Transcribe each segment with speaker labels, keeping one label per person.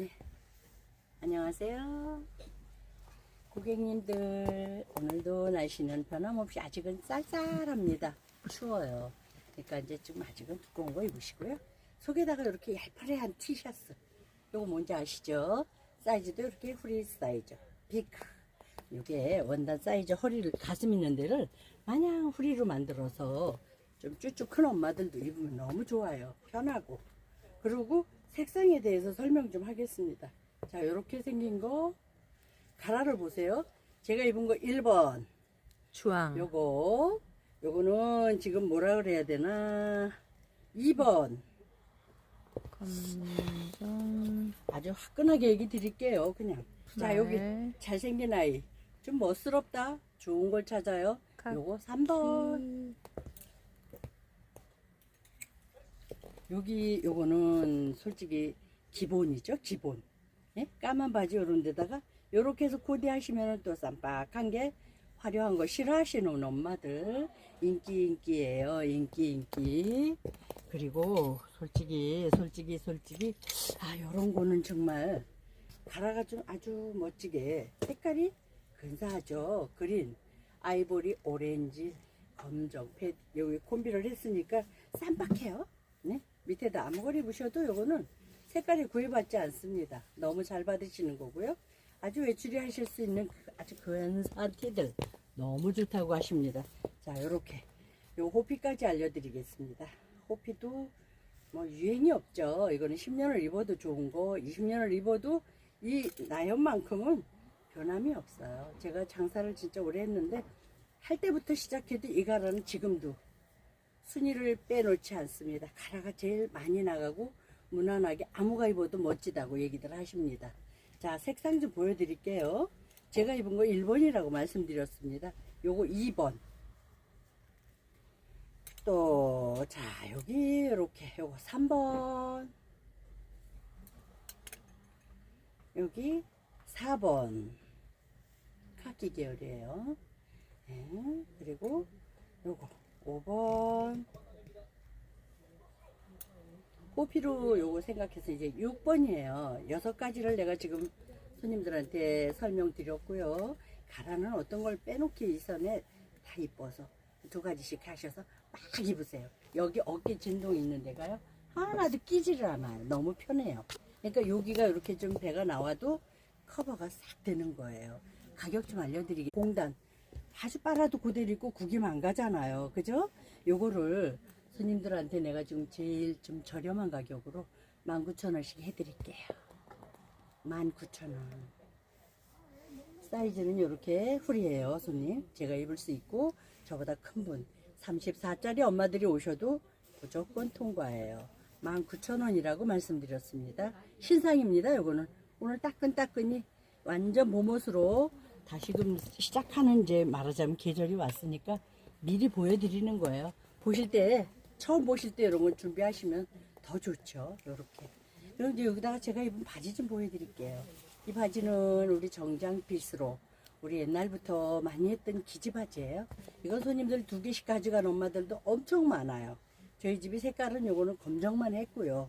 Speaker 1: 네. 안녕하세요. 고객님들, 오늘도 날씨는 변함없이 아직은 쌀쌀합니다. 추워요. 그러니까 이제 좀 아직은 두꺼운 거 입으시고요. 속에다가 이렇게 얄파래한 티셔츠. 요거 뭔지 아시죠? 사이즈도 이렇게 프리 사이즈. 비크. 요게 원단 사이즈 허리를, 가슴 있는 데를 마냥 후리로 만들어서 좀 쭈쭈 큰 엄마들도 입으면 너무 좋아요. 편하고. 그리고 색상에 대해서 설명 좀 하겠습니다. 자, 이렇게 생긴 거 가라를 보세요. 제가 입은 거 1번.
Speaker 2: 주황.
Speaker 1: 요거 요거는 지금 뭐라 그래야 되나? 2번.
Speaker 2: 검정.
Speaker 1: 아주 화끈하게 얘기 드릴게요. 그냥. 자,
Speaker 2: 네.
Speaker 1: 여기 잘생긴 아이. 좀 멋스럽다. 좋은 걸 찾아요. 요거 3번. 여기 요거는 솔직히 기본이죠 기본. 예? 까만 바지 요런 데다가 요렇게 해서 코디하시면 또 쌈박한 게 화려한 거 싫어하시는 엄마들. 인기 인기예요 인기 인기. 그리고 솔직히 솔직히 솔직히 아 요런 거는 정말 가라가 좀 아주 멋지게. 색깔이 근사하죠 그린. 아이보리 오렌지 검정 패 여기 콤비를 했으니까 쌈박해요. 네? 밑에다 아무거나 입으셔도 요거는 색깔이 구애받지 않습니다. 너무 잘 받으시는 거고요. 아주 외출이 하실 수 있는 그 아주 근사한 티들 너무 좋다고 하십니다. 자, 요렇게 요 호피까지 알려드리겠습니다. 호피도 뭐 유행이 없죠. 이거는 10년을 입어도 좋은 거, 20년을 입어도 이 나연만큼은 변함이 없어요. 제가 장사를 진짜 오래 했는데 할 때부터 시작해도 이 가라는 지금도 순위를 빼놓지 않습니다. 가라가 제일 많이 나가고 무난하게 아무가 입어도 멋지다고 얘기들 하십니다. 자, 색상 좀 보여드릴게요. 제가 입은 거 1번이라고 말씀드렸습니다. 요거 2번. 또, 자, 여기 이렇게 요거 3번. 여기 4번. 카키 계열이에요. 네, 그리고 요거 5번. 호피로 요거 생각해서 이제 6번이에요. 여섯 가지를 내가 지금 손님들한테 설명드렸고요. 가라는 어떤 걸 빼놓기 이전에 다 이뻐서 두 가지씩 하셔서 막 입으세요. 여기 어깨 진동이 있는 데가요. 하나도 끼지를 않아요. 너무 편해요. 그러니까 여기가 이렇게 좀 배가 나와도 커버가 싹 되는 거예요. 가격 좀 알려드리기. 공단. 아주 빨아도 그대로 있고 구김 안 가잖아요. 그죠? 요거를 손님들한테 내가 지금 제일 좀 저렴한 가격으로 19,000원씩 해드릴게요. 19,000원. 사이즈는 이렇게 훌이에요, 손님. 제가 입을 수 있고, 저보다 큰 분. 34짜리 엄마들이 오셔도 무조건 통과해요. 19,000원이라고 말씀드렸습니다. 신상입니다, 요거는. 오늘 따끈따끈이 완전 봄옷으로 다시금 시작하는 이제 말하자면 계절이 왔으니까 미리 보여드리는 거예요. 보실 때, 처음 보실 때 이런 거 준비하시면 더 좋죠. 그럼 이제 여기다가 제가 입은 바지 좀 보여드릴게요. 이 바지는 우리 정장핏으로 우리 옛날부터 많이 했던 기지 바지예요. 이건 손님들 두 개씩 가져간 엄마들도 엄청 많아요. 저희 집이 색깔은 요거는 검정만 했고요.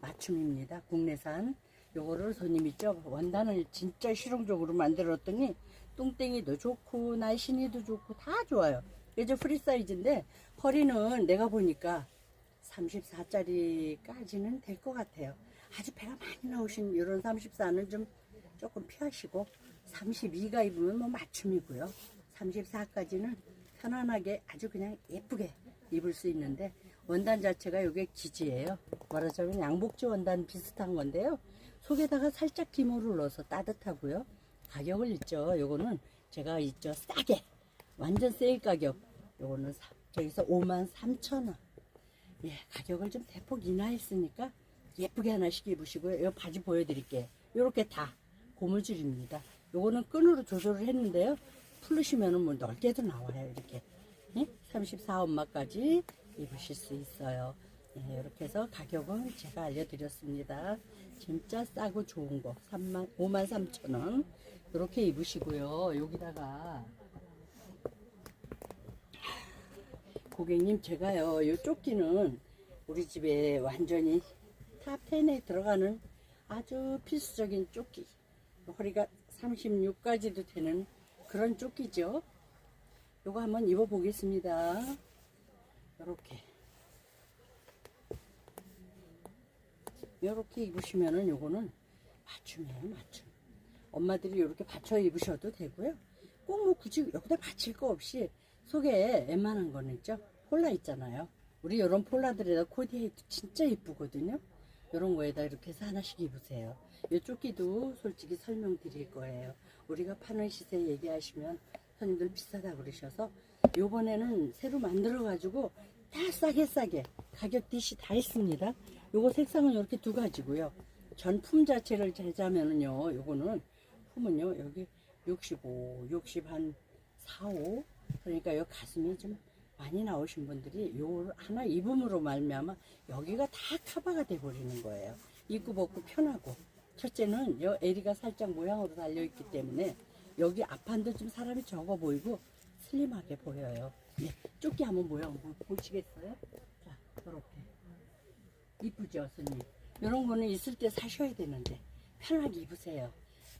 Speaker 1: 맞춤입니다. 국내산. 요거를 손님 있죠. 원단을 진짜 실용적으로 만들었더니 똥땡이도 좋고 날씬이도 좋고 다 좋아요. 이제 프리 사이즈인데 허리는 내가 보니까 34짜리까지는 될 것 같아요. 아주 배가 많이 나오신 이런 34는 좀 조금 피하시고 32가 입으면 뭐 맞춤이고요. 34까지는 편안하게 아주 그냥 예쁘게 입을 수 있는데 원단 자체가 이게 기지예요. 말하자면 양복지 원단 비슷한 건데요. 속에다가 살짝 기모를 넣어서 따뜻하고요. 가격을 있죠. 요거는 제가 있죠. 싸게 완전 세일 가격. 요거는 사- 저기서 5만 3천 원. 예, 가격을 좀 대폭 인하했으니까 예쁘게 하나씩 입으시고요. 이 바지 보여드릴게요. 요렇게 다 고무줄입니다. 요거는 끈으로 조절을 했는데요. 풀으시면은 뭐 넓게도 나와요. 이렇게. 예? 34 엄마까지 입으실 수 있어요. 예, 이렇게 해서 가격은 제가 알려드렸습니다. 진짜 싸고 좋은 거 3만 5만 3천 원 이렇게 입으시고요. 여기다가 고객님 제가요 이 조끼는 우리 집에 완전히 탑 10에 들어가는 아주 필수적인 조끼. 허리가 36까지도 되는 그런 조끼죠. 요거 한번 입어 보겠습니다. 요렇게. 요렇게 입으시면은 요거는 맞춤이에요, 맞춤. 엄마들이 요렇게 받쳐 입으셔도 되고요. 꼭 뭐 굳이 여기다 받칠 거 없이 속에 웬만한 거는 있죠. 폴라 있잖아요. 우리 요런 폴라들에다 코디해도 진짜 이쁘거든요. 요런 거에다 이렇게 해서 하나씩 입으세요. 요 조끼도 솔직히 설명드릴 거예요. 우리가 파는 시세 얘기하시면 손님들 비싸다 그러셔서 요번에는 새로 만들어 가지고 다 싸게 싸게 가격 디시 다 있습니다. 요거 색상은 이렇게 두 가지고요. 전품 자체를 재자면은요. 요거는 품은요. 여기 65, 60 한 4, 5 그러니까 요 가슴이 좀 많이 나오신 분들이 요 하나 입음으로 말미암아 여기가 다 커버가 돼 버리는 거예요. 입고 벗고 편하고 첫째는 요 에리가 살짝 모양으로 달려 있기 때문에 여기 앞판도 좀 사람이 적어 보이고 슬림하게 보여요. 네, 조끼 한번 모양 보- 보시겠어요? 자, 이렇게 이쁘죠, 손님. 이런 거는 있을 때 사셔야 되는데 편하게 입으세요.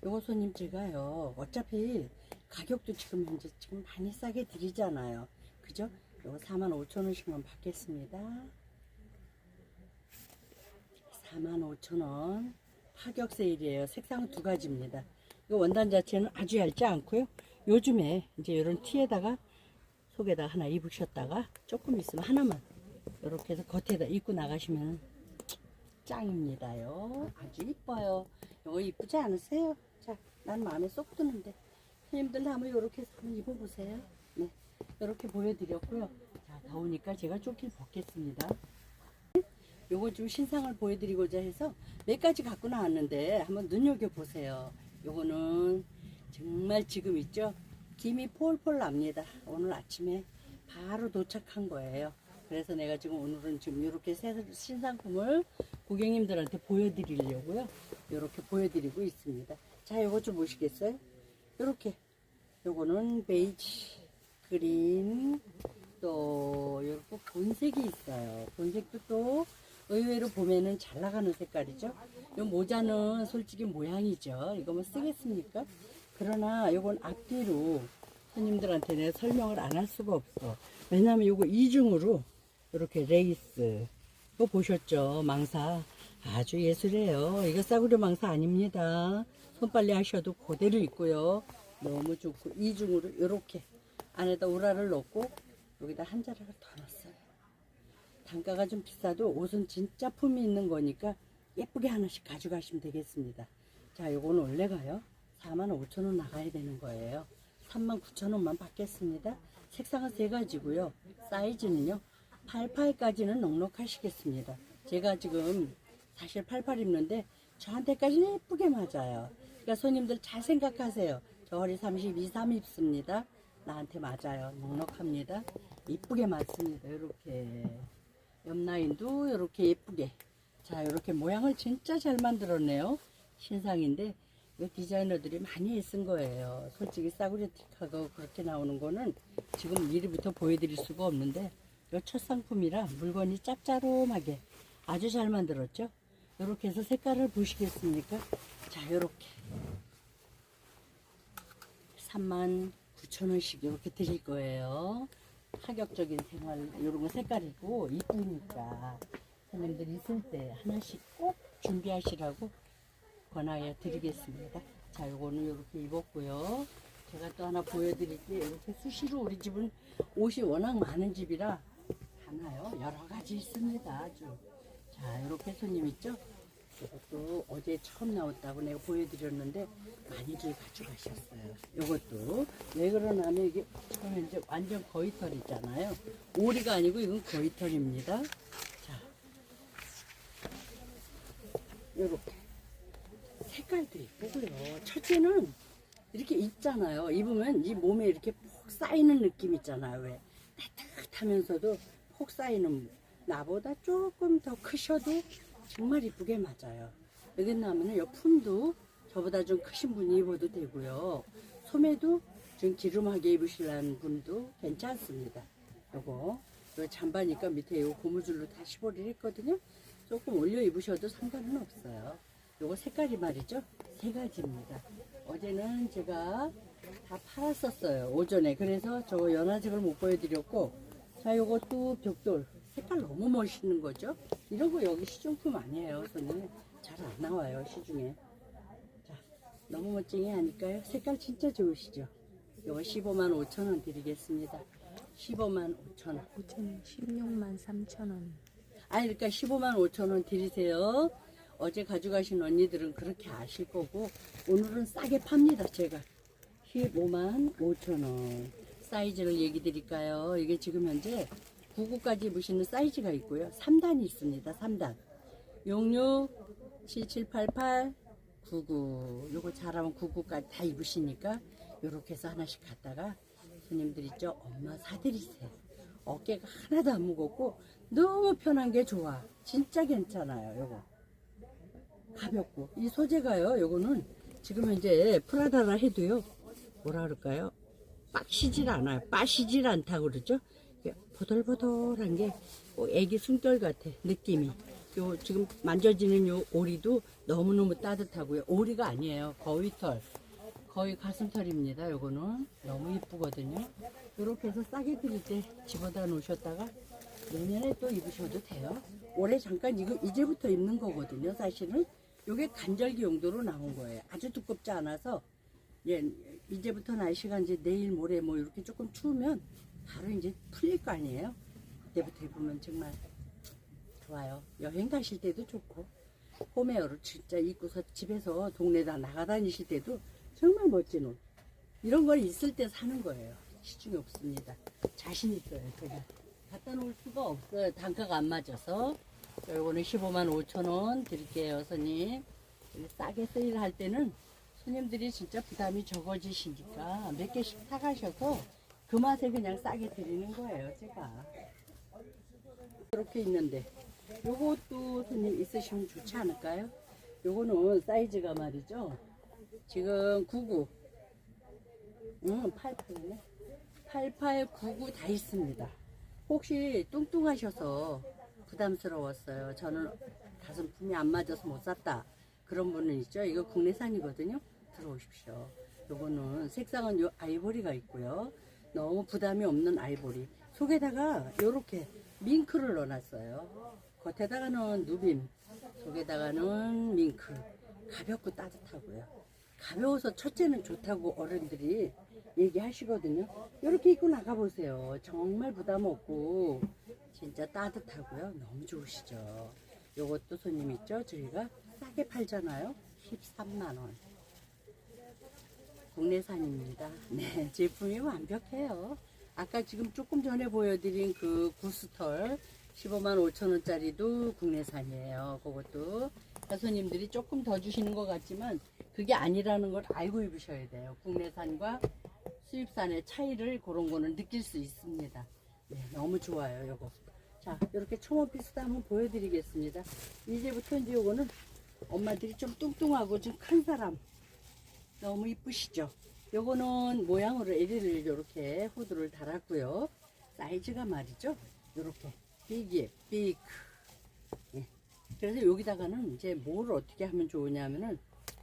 Speaker 1: 요거 손님 제가요. 어차피 가격도 지금 현재 지금 많이 싸게 드리잖아요. 그죠? 요거 4만 5천 원씩만 받겠습니다. 4만 5천 원. 파격 세일이에요. 색상은 두 가지입니다. 이거 원단 자체는 아주 얇지 않고요. 요즘에 이제 이런 티에다가 속에다 하나 입으셨다가 조금 있으면 하나만 이렇게 해서 겉에다 입고 나가시면 짱입니다요. 아주 이뻐요. 이거 이쁘지 않으세요? 자, 난 마음에 쏙 드는데. 손님들 한번 이렇게 한번 입어보세요. 네. 이렇게 보여드렸고요. 자, 더우니까 제가 조끼 벗겠습니다. 요거 좀 신상을 보여드리고자 해서 몇 가지 갖고 나왔는데 한번 눈여겨보세요. 요거는 정말 지금 있죠? 김이 폴폴 납니다. 오늘 아침에 바로 도착한 거예요. 그래서 내가 지금 오늘은 지금 이렇게 새 신상품을 고객님들한테 보여드리려고요. 이렇게 보여드리고 있습니다. 자, 요거 좀 보시겠어요? 이렇게. 요거는 베이지, 그린, 또 요렇게 본색이 있어요. 본색도 또 의외로 보면은 잘 나가는 색깔이죠. 요 모자는 솔직히 모양이죠. 이거 뭐 쓰겠습니까? 그러나 요건 앞뒤로 손님들한테 내가 설명을 안 할 수가 없어. 왜냐면 요거 이중으로 이렇게 레이스 이거 보셨죠? 망사 아주 예술이에요. 이거 싸구려 망사 아닙니다. 손빨래 하셔도 그대로 있고요. 너무 좋고 이중으로 이렇게 안에다 우라를 넣고 여기다 한 자락을 더 넣었어요. 단가가 좀 비싸도 옷은 진짜 품이 있는 거니까 예쁘게 하나씩 가져가시면 되겠습니다. 자, 요거는 원래 가요. 4만 5천 원 나가야 되는 거예요. 3만 9천 원만 받겠습니다. 색상은 세 가지고요. 사이즈는요. 88까지는 넉넉하시겠습니다. 제가 지금 사실 88 입는데 저한테까지는 예쁘게 맞아요. 그러니까 손님들 잘 생각하세요. 저 허리 32, 3 입습니다. 나한테 맞아요. 넉넉합니다. 이쁘게 맞습니다. 이렇게 옆라인도 이렇게 예쁘게 자 이렇게 모양을 진짜 잘 만들었네요. 신상인데 이 디자이너들이 많이 애쓴 거예요. 솔직히 싸구려 틱하고 그렇게 나오는 거는 지금 미리부터 보여드릴 수가 없는데 이첫 상품이라 물건이 짭짤하게 아주 잘 만들었죠. 이렇게 해서 색깔을 보시겠습니까? 자 이렇게 3만 9천 원씩 이렇게 드릴 거예요. 파격적인 생활 이런 거 색깔이고 이쁘니까 손님들 있을 때 하나씩 꼭 준비하시라고 권하여 드리겠습니다. 자, 요거는 이렇게 입었고요. 제가 또 하나 보여드릴게요. 이렇게 수시로 우리 집은 옷이 워낙 많은 집이라 하나요? 여러 가지 있습니다. 아주. 자, 이렇게 손님 있죠? 이것도 어제 처음 나왔다고 내가 보여드렸는데 많이들 가져가셨어요. 이것도 왜 그러냐면 이게 처음에 이제 완전 거위털 있잖아요. 오리가 아니고 이건 거위털입니다. 자, 이렇게 색깔도 이쁘고요. 첫째는 이렇게 입잖아요. 입으면 이 몸에 이렇게 폭 쌓이는 느낌 있잖아요. 왜 따뜻하면서도 폭 쌓이는 나보다 조금 더 크셔도 정말 이쁘게 맞아요. 여기 나면은 요 품도 저보다 좀 크신 분이 입어도 되고요. 소매도 좀 기름하게 입으시려는 분도 괜찮습니다. 요거 요 잠바니까 밑에 요 고무줄로 다 시보를 했거든요. 조금 올려 입으셔도 상관은 없어요. 요거 색깔이 말이죠. 세 가지입니다. 어제는 제가 다 팔았었어요. 오전에. 그래서 저 연화색을 못 보여드렸고, 자, 요것도 벽돌. 색깔 너무 멋있는 거죠. 이런 거 여기 시중품 아니에요. 손님 잘안 나와요. 시중에. 자, 너무 멋쟁이 하니까요. 색깔 진짜 좋으시죠. 요거 15만 5천 원 드리겠습니다. 15만 5천 원.
Speaker 2: 5천 16만 3천 원.
Speaker 1: 아니 그러니까 15만 5천 원 드리세요. 어제 가져가신 언니들은 그렇게 아실 거고 오늘은 싸게 팝니다 제가 15만 5천 원 사이즈를 얘기 드릴까요? 이게 지금 현재 99까지 입으시는 사이즈가 있고요. 3단이 있습니다. 3단. 66 7788 99 요거 잘하면 99까지 다 입으시니까 요렇게 해서 하나씩 갖다가 손님들 있죠? 엄마 사드리세요. 어깨가 하나도 안 무겁고 너무 편한 게 좋아. 진짜 괜찮아요 요거. 가볍고. 이 소재가요 요거는 지금 현재 프라다라 해도요 뭐라 그럴까요 빡시질 않아요. 빠시질 않다 그러죠? 보들보들한 게 어, 애기 숨결 같아 느낌이. 요 지금 만져지는 요 오리도 너무너무 따뜻하고요. 오리가 아니에요. 거위털. 거의 가슴털입니다 요거는. 너무 이쁘거든요. 이렇게 해서 싸게 드릴 때 집어다 놓으셨다가 내년에 또 입으셔도 돼요. 올해 잠깐 이거 이제부터 입는 거거든요 사실은. 요게 간절기 용도로 나온 거예요. 아주 두껍지 않아서 예, 이제부터 날씨가 이제 내일 모레 뭐 이렇게 조금 추우면 바로 이제 풀릴 거 아니에요? 그때부터 입으면 정말 좋아요. 여행 가실 때도 좋고. 홈웨어로 진짜 입고서 집에서 동네다 나가다니실 때도 정말 멋진 옷. 이런 걸 있을 때 사는 거예요. 시중에 없습니다. 자신 있어요 제가. 갖다 놓을 수가 없어요. 단가가 안 맞아서. 이거는 15만 5천 원 드릴게요 손님. 싸게 세일할 때는 손님들이 진짜 부담이 적어지시니까 몇 개씩 사가셔서 그 맛에 그냥 싸게 드리는 거예요 제가. 이렇게 있는데 요것도 손님 있으시면 좋지 않을까요? 요거는 사이즈가 말이죠. 지금 99응 88이네. 88, 99 다 있습니다. 혹시 뚱뚱하셔서 부담스러웠어요. 저는 가슴 품이 안 맞아서 못 샀다. 그런 분은 있죠. 이거 국내산이거든요 들어오십시오. 요거는 색상은 요 아이보리가 있고요. 너무 부담이 없는 아이보리. 속에다가 요렇게 밍크를 넣어놨어요. 겉에다가는 누빔 속에다가는 밍크. 가볍고 따뜻하고요. 가벼워서 첫째는 좋다고 어른들이 얘기하시거든요. 이렇게 입고 나가보세요. 정말 부담 없고 진짜 따뜻하고요. 너무 좋으시죠? 요것도 손님 있죠? 저희가 싸게 팔잖아요. 13만원 국내산입니다. 네 제품이 완벽해요. 아까 지금 조금 전에 보여드린 그 구스털 15만 5천 원짜리도 국내산이에요. 그것도 손님들이 조금 더 주시는 것 같지만 그게 아니라는 걸 알고 입으셔야 돼요. 국내산과 수입산의 차이를 그런 거는 느낄 수 있습니다. 네 너무 좋아요 요거. 자 이렇게 초모피스도 한번 보여드리겠습니다. 이제부터 이제 요거는 엄마들이 좀 뚱뚱하고 좀 큰 사람 너무 이쁘시죠? 요거는 모양으로 LE를 이렇게 후드를 달았고요. 사이즈가 말이죠. 요렇게. 빅이 빅. 예. 그래서 여기다가는 이제 뭘 어떻게 하면 좋으냐면은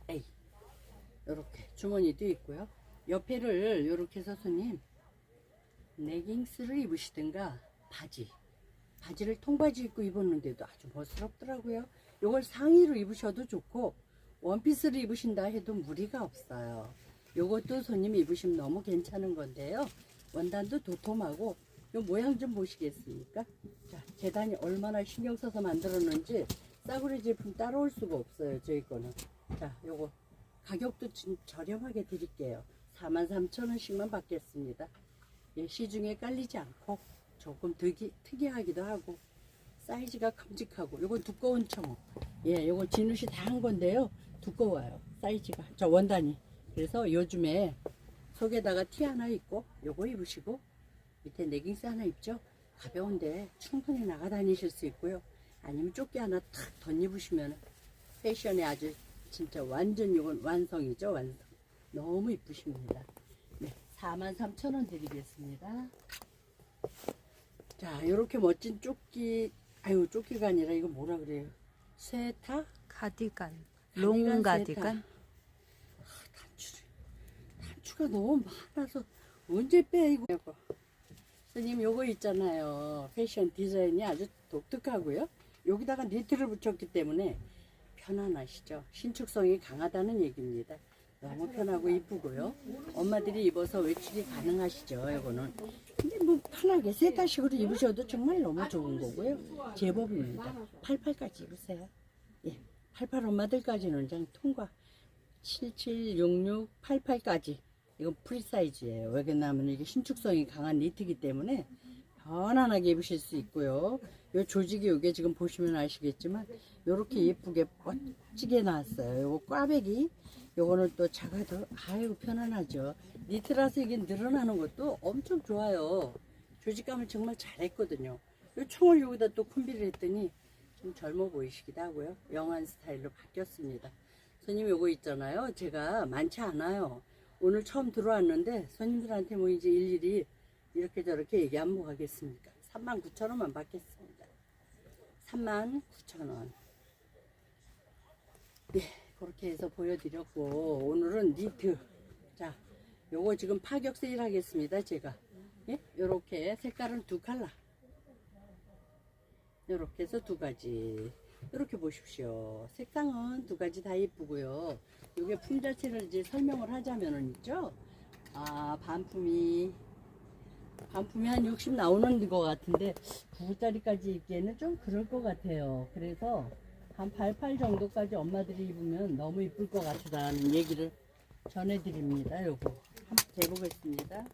Speaker 1: 에이 요렇게 주머니도 있고요. 옆에를 요렇게 해서 손님 레깅스를 입으시든가 바지. 바지를 통바지 입고 입었는데도 아주 멋스럽더라고요. 요걸 상의로 입으셔도 좋고 원피스를 입으신다 해도 무리가 없어요. 요것도 손님 입으시면 너무 괜찮은 건데요. 원단도 도톰하고 요 모양 좀 보시겠습니까? 자 재단이 얼마나 신경 써서 만들었는지 싸구려 제품 따라올 수가 없어요 저희 거는. 자 요거 가격도 좀 저렴하게 드릴게요. 43,000원씩만 받겠습니다. 예, 시중에 깔리지 않고 조금 특이, 특이하기도 하고 사이즈가 큼직하고 요건 두꺼운 청어. 예 요거 진우시 다한 건데요 두꺼워요 사이즈가. 저 원단이. 그래서 요즘에 속에다가 티 하나 입고 요거 입으시고 밑에 레깅스 하나 입죠? 가벼운데 충분히 나가 다니실 수 있고요. 아니면 조끼 하나 탁 덧입으시면 패션에 아주 진짜 완전 요건 완성이죠 완성. 너무 이쁘십니다. 네 43,000원 드리겠습니다. 자 요렇게 멋진 조끼 아유 조끼가 아니라 이거 뭐라 그래요? 세타
Speaker 2: 가디건. 롱
Speaker 1: 가디건?
Speaker 2: 가디건?
Speaker 1: 세트. 아, 단추 단추가 너무 많아서 언제 빼 이거. 선생님 요거 있잖아요. 패션 디자인이 아주 독특하고요. 여기다가 니트를 붙였기 때문에 편안하시죠? 신축성이 강하다는 얘기입니다. 너무 편하고 이쁘고요. 엄마들이 입어서 외출이 가능하시죠 이거는. 근데 뭐 편하게 세타식으로 입으셔도 정말 너무 좋은 거고요. 제법입니다. 88까지 입으세요. 예, 88 엄마들까지는 그냥 통과 77, 66, 88까지 이건 프리 사이즈예요. 왜냐하면 이게 신축성이 강한 니트이기 때문에 편안하게 입으실 수 있고요. 요 조직이 요게 지금 보시면 아시겠지만 요렇게 예쁘게 멋지게 나왔어요. 요거 꽈배기 요거는 또 작아도 아유 편안하죠. 니트라서 이게 늘어나는 것도 엄청 좋아요. 조직감을 정말 잘했거든요. 요 총을 여기다 또 콤비를 했더니 좀 젊어 보이시기도 하고요. 영한 스타일로 바뀌었습니다. 손님 요거 있잖아요. 제가 많지 않아요. 오늘 처음 들어왔는데 손님들한테 뭐 이제 일일이 이렇게 저렇게 얘기 안뭐 하겠습니까? 39,000원만 받겠습니다. 39,000원. 예, 그렇게 해서 보여드렸고 오늘은 니트. 자, 요거 지금 파격 세일 하겠습니다. 제가. 예, 요렇게 색깔은 두 칼라. 요렇게 해서 두 가지. 이렇게 보십시오. 색상은 두 가지 다 예쁘고요. 이게 품 자체를 이제 설명을 하자면은 있죠. 아 반품이 반품이 한 60 나오는 것 같은데 9짜리까지 입기에는 좀 그럴 것 같아요. 그래서 한 88 정도까지 엄마들이 입으면 너무 이쁠 것 같다는 얘기를 전해드립니다. 요거 한번 재보겠습니다.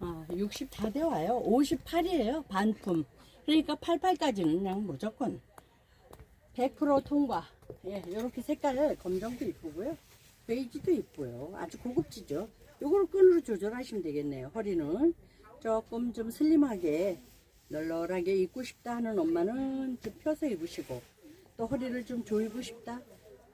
Speaker 1: 아, 60 다 되와요. 58이에요. 반품. 그러니까 88까지는 그냥 무조건 100% 통과. 예, 이렇게 색깔 검정도 이쁘고요. 베이지도 이쁘요. 아주 고급지죠. 요거를 끈으로 조절하시면 되겠네요. 허리는 조금 좀 슬림하게 널널하게 입고 싶다 하는 엄마는 좀 펴서 입으시고 또 허리를 좀 조이고 싶다.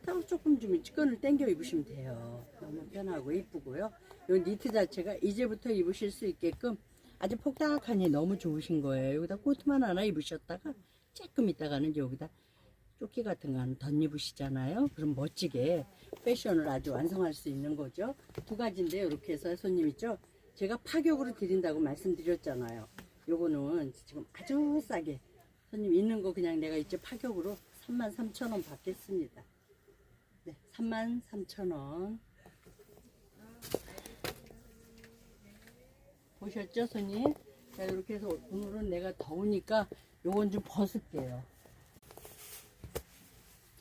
Speaker 1: 또 조금 좀 끈을 당겨 입으시면 돼요. 너무 편하고 이쁘고요. 요 니트 자체가 이제부터 입으실 수 있게끔 아주 폭닥하니 너무 좋으신 거예요. 여기다 코트만 하나 입으셨다가 조금 있다가는 여기다 조끼 같은 거 하나 덧입으시잖아요. 그럼 멋지게 패션을 아주 완성할 수 있는 거죠. 두 가지인데 이렇게 해서 손님 있죠. 제가 파격으로 드린다고 말씀드렸잖아요. 요거는 지금 아주 싸게 손님 있는 거 그냥 내가 이제 파격으로 33,000원 받겠습니다. 네, 33,000원. 보셨죠, 손님? 자, 이렇게 해서 오늘은 내가 더우니까 요건 좀 벗을게요.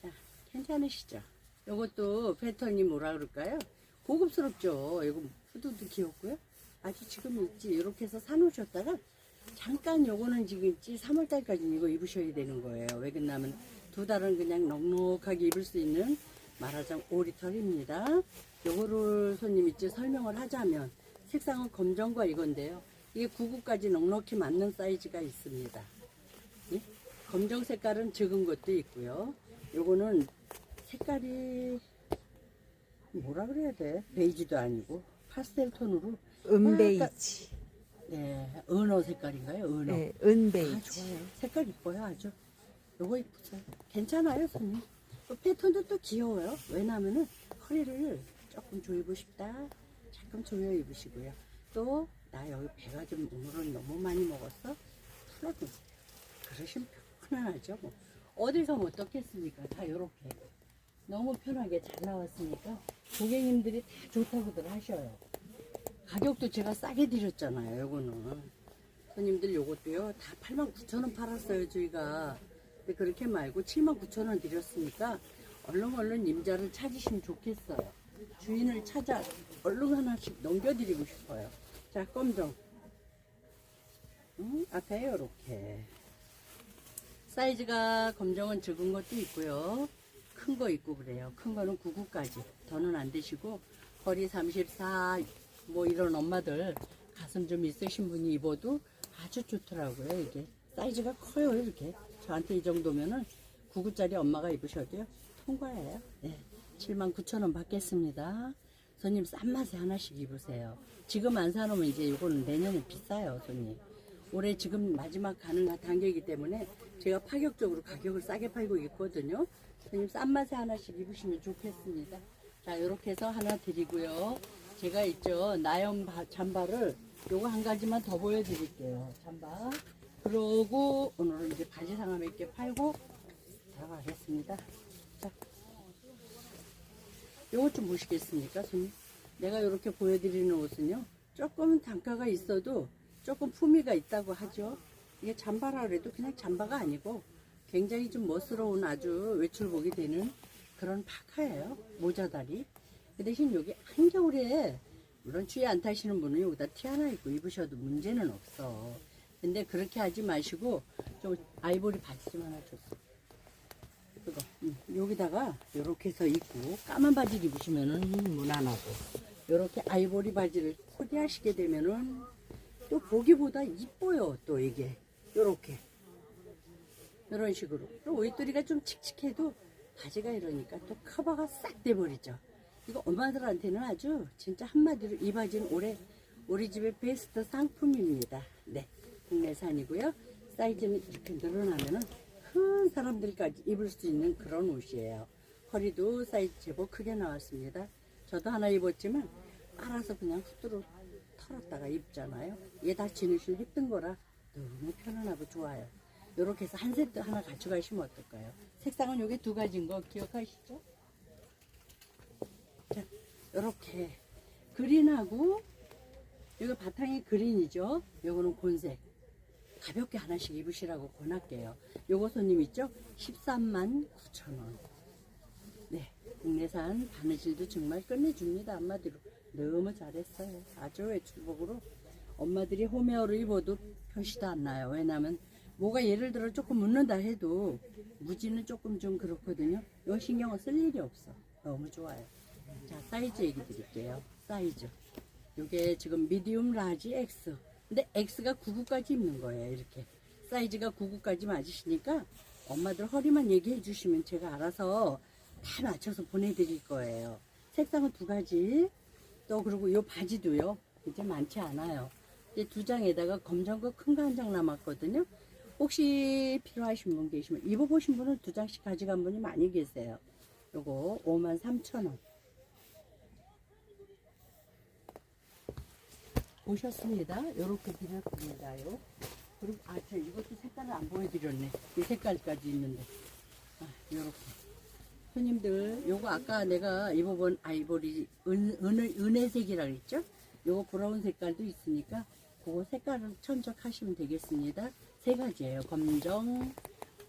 Speaker 1: 자, 괜찮으시죠? 요것도 패턴이 뭐라 그럴까요? 고급스럽죠? 이거 후드도 귀엽고요. 아주 지금 있지. 이렇게 해서 사놓으셨다가 잠깐 요거는 지금 있지. 3월달까지 이거 입으셔야 되는 거예요. 왜 그러냐면 두 달은 그냥 넉넉하게 입을 수 있는 말하자면 오리털입니다. 요거를 손님 있지 설명을 하자면 색상은 검정과 이건데요. 이게 99까지 넉넉히 맞는 사이즈가 있습니다. 예? 검정 색깔은 적은 것도 있고요. 요거는 색깔이 뭐라 그래야 돼? 베이지도 아니고 파스텔 톤으로
Speaker 2: 은베이지.
Speaker 1: 네, 은어 색깔인가요? 은어.
Speaker 2: 네,
Speaker 1: 아,
Speaker 2: 은베이지.
Speaker 1: 좋아요. 색깔 이뻐요, 아주. 요거 이쁘죠? 괜찮아요, 손님. 또 패턴도 또 귀여워요. 왜냐면은 허리를 조금 조이고 싶다. 조금 조여 입으시고요. 또, 나 여기 배가 좀 오늘은 너무 많이 먹었어? 풀어주세요. 그러시면 편안하죠, 뭐. 어딜 가면 어떻겠습니까? 다 요렇게. 너무 편하게 잘 나왔으니까 고객님들이 다 좋다고들 하셔요. 가격도 제가 싸게 드렸잖아요, 요거는. 손님들 요것도요, 다 89,000원 팔았어요, 저희가. 그렇게 말고 79,000원 드렸으니까 얼른 얼른 임자를 찾으시면 좋겠어요. 주인을 찾아 얼른 하나씩 넘겨드리고 싶어요. 자, 검정. 음, 앞에 요렇게. 사이즈가 검정은 적은 것도 있고요. 큰 거 있고 그래요. 큰 거는 99까지. 더는 안 되시고, 허리 34, 뭐 이런 엄마들 가슴 좀 있으신 분이 입어도 아주 좋더라고요, 이게. 사이즈가 커요, 이렇게. 저한테 이 정도면은 99짜리 엄마가 입으셔도요, 통과예요. 네. 79,000원 받겠습니다. 손님 싼 맛에 하나씩 입으세요. 지금 안 사놓으면 이제 이거는 내년에 비싸요, 손님. 올해 지금 마지막 가는 단계이기 때문에 제가 파격적으로 가격을 싸게 팔고 있거든요. 손님 싼 맛에 하나씩 입으시면 좋겠습니다. 자, 이렇게 해서 하나 드리고요. 제가 있죠, 나염 바- 잠바를 요거 한 가지만 더 보여드릴게요. 잠바. 그러고 오늘은 이제 바지 몇개 팔고 들어가겠습니다. 자, 요것 좀 보시겠습니까, 손님? 내가 이렇게 보여드리는 옷은요, 조금 단가가 있어도 조금 품위가 있다고 하죠. 이게 잠바라 그래도 그냥 잠바가 아니고 굉장히 좀 멋스러운 아주 외출복이 되는 그런 파카예요. 모자다리. 그 대신 여기 한겨울에 물론 추위 안 타시는 분은 여기다 티 하나 입고 입으셔도 문제는 없어. 근데 그렇게 하지 마시고 좀 아이보리 좀 하나 줬어. 그거. 음, 여기다가 이렇게 해서 입고 까만 바지를 입으시면은 무난하고 이렇게 아이보리 바지를 코디하시게 되면은 또 보기보다 이뻐요 또 이게. 요렇게. 이런 식으로. 그리고 윗도리가 좀 칙칙해도 바지가 이러니까 또 커버가 싹 돼버리죠. 이거 엄마들한테는 아주 진짜 한마디로 이 바지는 올해 우리 집의 베스트 상품입니다. 네. 국내산이고요. 사이즈는 이렇게 늘어나면은 큰 사람들까지 입을 수 있는 그런 옷이에요 허리도 사이즈 제법 크게 나왔습니다 저도 하나 입었지만 빨아서 그냥 후드로 털었다가 입잖아요. 얘 다 지느실 힘든 거라 너무 편안하고 좋아요. 이렇게 해서 한 세트 하나 가져가시면 어떨까요? 색상은 요게 두 가지인 거 기억하시죠? 자, 이렇게 그린하고 이거 바탕이 그린이죠. 요거는 곤색. 가볍게 하나씩 입으시라고 권할게요. 요거 손님 있죠? 13만 9천 원. 네, 국내산 바느질도 정말 끝내줍니다. 한마디로 너무 잘했어요. 아주 외출복으로 엄마들이 홈웨어를 입어도 표시도 안 나요. 왜냐면 뭐가 예를 들어 조금 묻는다 해도 무지는 조금 좀 그렇거든요. 요 신경을 쓸 일이 없어. 너무 좋아요. 자, 사이즈 얘기 드릴게요. 사이즈. 요게 지금 미디움 라지 X. 근데 X가 99까지 입는 거예요. 이렇게. 사이즈가 99까지 맞으시니까 엄마들 허리만 얘기해 주시면 제가 알아서 다 맞춰서 보내드릴 거예요. 색상은 두 가지. 또 그리고 요 바지도요. 이제 많지 않아요. 이제 두 장에다가 검정 거 큰 거 한 장 남았거든요. 혹시 필요하신 분 계시면 입어보신 분은 두 장씩 가져간 분이 많이 계세요. 요거 5만 3천 원. 오셨습니다. 요렇게 드렸습니다요. 그리고 아, 저 이것도 색깔을 안 보여드렸네. 이 색깔까지 있는데. 아, 요렇게. 손님들, 요거 아까 내가 입어본 아이보리 은, 은, 은혜색이라 그랬죠? 요거 브라운 색깔도 있으니까 그거 색깔을 천적하시면 되겠습니다. 세 가지예요. 검정,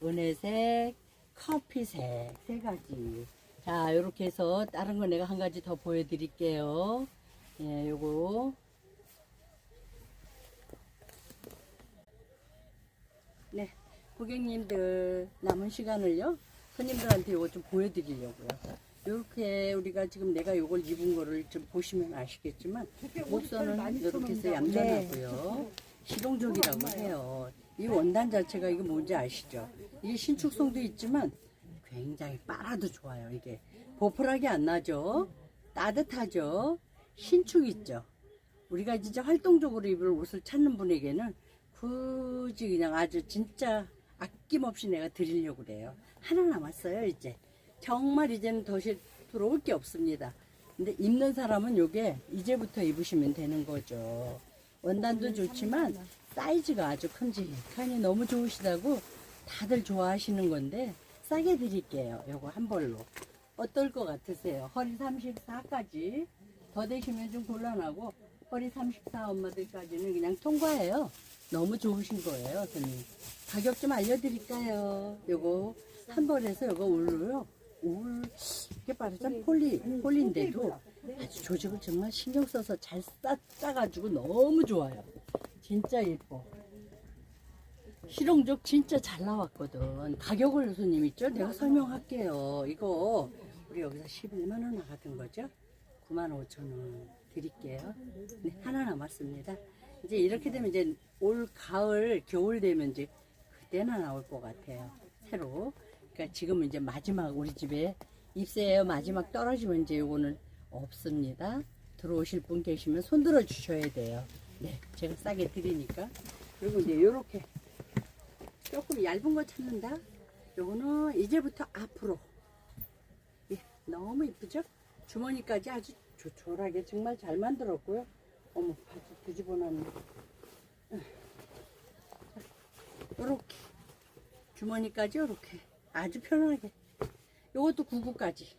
Speaker 1: 은혜색, 커피색 세 가지. 자, 요렇게 해서 다른 거 내가 한 가지 더 보여드릴게요. 예, 요거 네, 고객님들 남은 시간을요 손님들한테 이거 좀 보여드리려고요. 이렇게 우리가 지금 내가 이걸 입은 거를 좀 보시면 아시겠지만 목선은 이렇게 해서 얌전하고요. 실용적이라고 해요. 이 원단 자체가 이게 뭔지 아시죠? 이게 신축성도 있지만 굉장히 빨아도 좋아요. 이게 보풀하게 안 나죠? 따뜻하죠? 신축 있죠? 우리가 진짜 활동적으로 입을 옷을 찾는 분에게는 굳이 그냥 아주 진짜 아낌없이 내가 드리려고 그래요. 하나 남았어요, 이제. 정말 이제는 더 시- 들어올 게 없습니다. 근데 입는 사람은 요게 이제부터 입으시면 되는 거죠. 원단도 좋지만 사이즈가 아주 큼직하니 너무 좋으시다고 다들 좋아하시는 건데 싸게 드릴게요. 요거 한 벌로. 어떨 것 같으세요? 허리 34까지 더 되시면 좀 곤란하고 허리 34 엄마들까지는 그냥 통과해요. 너무 좋으신 거예요, 손님. 가격 좀 알려드릴까요? 요거 한 벌에서 요거 울로요. 울 이게 말하자면 폴리 폴리인데도 아주 조직을 정말 신경 써서 잘 싸, 짜가지고 너무 좋아요. 진짜 예뻐. 실용적 진짜 잘 나왔거든. 가격을 손님 있죠? 내가 설명할게요. 이거 우리 여기서 11만 원 나갔던 거죠? 9만 5천 원 드릴게요. 네, 하나 남았습니다. 이제 이렇게 되면 이제 올 가을 겨울 되면 이제 그때나 나올 것 같아요. 새로. 그러니까 지금은 이제 마지막 우리 집에 입새에 마지막 떨어지면 이제 요거는 없습니다. 들어오실 분 계시면 손 들어 주셔야 돼요. 네, 제가 싸게 드리니까. 그리고 이제 요렇게 조금 얇은 거 찾는다. 요거는 이제부터 앞으로. 예, 너무 이쁘죠? 주머니까지 아주 조촐하게 정말 잘 만들었고요. 어머, 바지 뒤집어 놨네. 요렇게. 주머니까지 요렇게. 아주 편하게. 요것도 구구까지.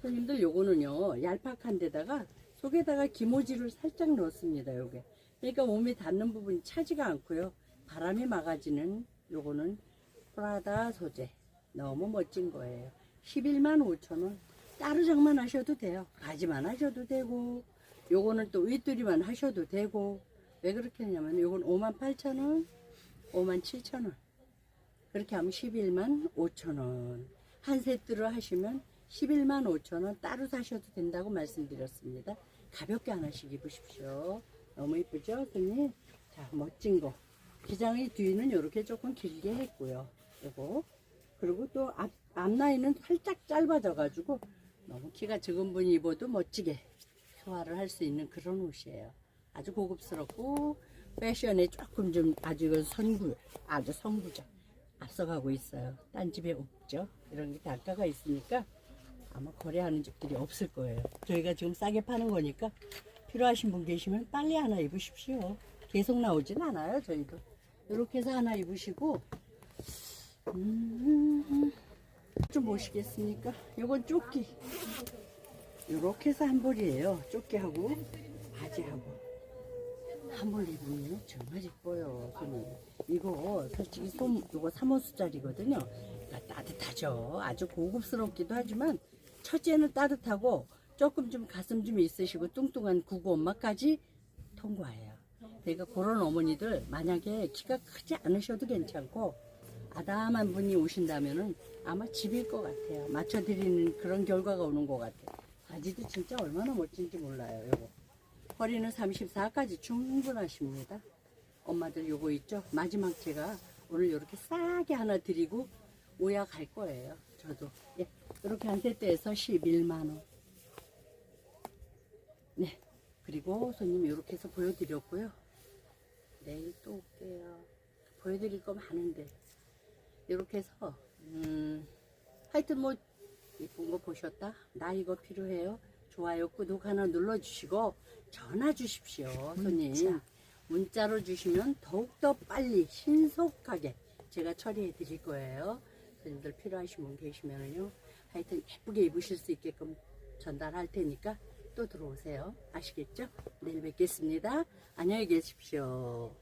Speaker 1: 손님들 요거는요, 얄팍한 데다가 속에다가 기모지를 살짝 넣습니다, 요게. 그러니까 몸에 닿는 부분이 차지가 않고요. 바람이 막아지는 요거는 프라다 소재. 너무 멋진 거예요. 11만 5천 원. 따르장만 하셔도 돼요. 바지만 하셔도 되고, 요거는 또 윗두리만 하셔도 되고, 왜 그렇게 하냐면, 요건 5만 8천 원, 5만 7천 원. 그렇게 하면 11만 5천 원. 한 세트로 하시면 11만 5천 원 따로 사셔도 된다고 말씀드렸습니다. 가볍게 하나씩 입으십시오. 너무 이쁘죠, 손님? 자, 멋진 거. 기장의 뒤는 이렇게 조금 길게 했고요. 요거. 그리고 또 앞, 앞라인은 살짝 짧아져 가지고 너무 키가 적은 분이 입어도 멋지게 소화를 할 수 있는 그런 옷이에요. 아주 고급스럽고 패션에 조금 좀 아주 그 선구, 아주 선구죠. 앞서가고 있어요. 딴 집에 없죠. 이런 게 단가가 있으니까 아마 거래하는 집들이 없을 거예요. 저희가 지금 싸게 파는 거니까 필요하신 분 계시면 빨리 하나 입으십시오. 계속 나오진 않아요, 저희도. 이렇게 해서 하나 입으시고, 음, 좀 보시겠습니까? 요건 조끼. 이렇게 해서 한 벌이에요. 조끼하고 바지하고. 한 벌 입으면 정말 이뻐요, 손님. 이거 솔직히 솜, 이거 3호수짜리거든요. 그러니까 따뜻하죠. 아주 고급스럽기도 하지만 첫째는 따뜻하고 조금 좀 가슴 좀 있으시고 뚱뚱한 구구 엄마까지 통과해요. 그러니까 그런 어머니들 만약에 키가 크지 않으셔도 괜찮고 아담한 분이 오신다면은 아마 집일 것 같아요. 맞춰드리는 그런 결과가 오는 것 같아요. 바지도 진짜 얼마나 멋진지 몰라요. 요거. 허리는 34까지 충분하십니다. 엄마들 요거 있죠? 마지막 제가 오늘 이렇게 싸게 하나 드리고 오야 갈 거예요. 저도. 예. 이렇게 한 세트에서 11만원. 네. 그리고 손님 이렇게 해서 보여드렸고요. 내일 또 올게요. 보여드릴 거 많은데. 이렇게 해서, 음, 하여튼 뭐, 이쁜 거 보셨다? 나 이거 필요해요? 좋아요, 구독 하나 눌러주시고, 전화 주십시오, 손님.
Speaker 2: 문자.
Speaker 1: 문자로 주시면 더욱더 빨리, 신속하게 제가 처리해 드릴 거예요. 손님들 필요하신 분 계시면요. 하여튼 예쁘게 입으실 수 있게끔 전달할 테니까 또 들어오세요. 아시겠죠? 내일 뵙겠습니다. 안녕히 계십시오.